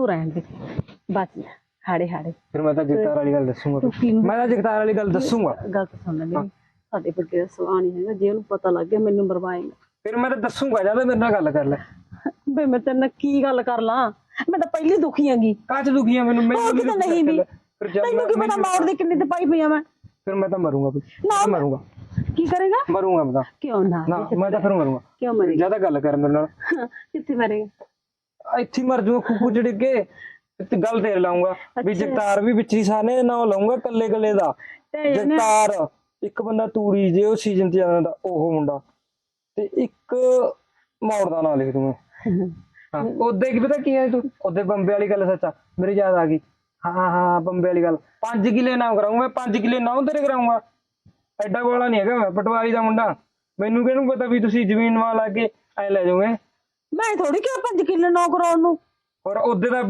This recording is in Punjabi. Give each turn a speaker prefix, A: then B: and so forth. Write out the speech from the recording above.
A: ਤੂੰ ਰਹਿਣ ਦੇ। ਬਸ ਹਾੜੇ ਹਾੜੇ।
B: ਫਿਰ ਮੈਂ ਤਾਂ ਜਗਤਾਰ ਵਾਲੀ ਗੱਲ ਦੱਸੂਗਾ
A: ਤੂੰ।
B: ਮੈਂ ਤਾਂ ਜਗਤਾਰ ਵਾਲੀ ਗੱਲ ਦੱਸੂਗਾ।
A: ਗੱਲ ਤਾਂ ਸੁਣ ਲੈ ਮੇਰੀ। ਸਾਡੇ ਵੱਡੇ ਦਾ ਨਹੀਂ ਹੈਗਾ ਜੇ ਉਹਨੂੰ ਪਤਾ ਲੱਗ ਗਿਆ ਮੈਨੂੰ ਮਰਵਾਏਗਾ
B: ਫਿਰ ਮੈਂ ਤਾਂ ਦੱਸੂਗਾ ਜਦ ਮੇਰੇ ਨਾਲ ਗੱਲ ਕਰ ਲੈ।
A: ਬੇ ਮੈਂ ਤੇਰੇ ਨਾਲ ਕੀ ਗੱਲ ਕਰ ਲਾਂ? ਮੈਂ ਤਾਂ ਪਹਿਲੀ ਦੁਖੀ ਆਂਗੀ
B: ਕਾਚ ਦੁਖੀਆਂ ਮੈਨੂੰ?
A: ਹੋਰ
B: ਮੈਨੂੰ
A: ਕਿਤੇ ਨਹੀਂ ਵੀ।
B: ਫਿਰ ਜਦ
A: ਤੈਨੂੰ ਕੀ
B: ਮੈਂ-
A: ਪਤਾ ਮੌੜ ਦੀ ਕਿੰਨੀ ਤੇ ਪਾਈ ਆ ਮੈਂ।
B: ਫਿਰ ਮੈਂ ਤਾਂ ਮਰੂੰਗਾ ਵੀ
A: ਨਾ
B: ਮਰੂੰਗਾ।
A: ਕੀ ਕਰੇਗਾ?
B: ਮਰੂੰਗਾ ਮੈਂ ਤਾਂ।
A: ਕਿਉਂ ਨਾ
B: ਨਾ ਮੈਂ ਤਾਂ ਫਿਰ ਮਰੂੰਗਾ।
A: ਕਿਉਂ ਮਰੇਗਾ?
B: ਜ਼ਿਆਦਾ ਗੱਲ ਕਰ ਮੇਰੇ ਨਾਲ।
A: ਕਿੱਥੇ ਮਰੇਗਾ?
B: ਇੱਥੇ ਹੀ ਮਰ ਜੂਗਾ ਖੂਕੂ ਚੜ ਕੇ। ਤੇ ਗੱਲ ਤੇਰੇ ਲਾਉਂਗਾ ਵੀ ਜਗਤਾਰ ਵੀ ਵਿੱਚ ਹੀ ਸਾਨੇ ਨਾ ਲਾਉਂਗਾ ਕੱਲੇ ਕੱਲੇ ਦਾ।
A: ਤੇ ਇਹਨੇ
B: ਜਗਤਾਰ ਇੱਕ ਬੰਦਾ ਤੂੜੀ ਜੇ ਉਹ ਸੀਜ਼ਨ ਤੇ ਜਾਂਦਾ ਉਹ ਮੁੰਡਾ। ਤੇ ਇੱਕ ਮੌੜ ਦਾ ਨਾਂ ਲਿਖ ਦੂੰ ਮੈਂ। ਹਾਂ ਉਹਦੇ ਕੀ ਪਤਾ ਕੀ ਹੈ ਤੂੰ? ਉਹਦੇ ਬੰਬੇ ਵਾਲੀ ਗੱਲ ਸੱਚਾ। ਮੇਰੀ ਯਾਦ ਆ ਗਈ। ਹਾਂ ਹਾਂ ਹਾਂ ਬੰਬੇ ਵਾਲੀ ਗੱਲ। 5 ਕਿਲੇ ਨਾਮ ਕਰਾਉਂਗਾ 5 ਕਿਲੇ ਨਾਮ ਤੇਰੇ ਕਰਾਉਂਗਾ ਐਡਾ ਵਾਲਾ ਨਹੀਂ ਹੈਗਾ ਮੈਂ ਪਟਵਾਰੀ ਦਾ ਮੁੰਡਾ। ਮੈਨੂੰ ਕਿਹਨੂੰ ਪਤਾ ਵੀ ਤੁਸੀਂ ਜ਼ਮੀਨ ਵਾਲਾ ਕੇ ਐ ਲੈ ਜਾਓਗੇ?
A: ਮੈਂ ਥੋੜੀ ਕਿਹਾ 5 ਕਿਲੋ ਨੌ ਕਰਾਉਣ ਨੂੰ।
B: ਔਰ ਉਹਦੇ ਦਾ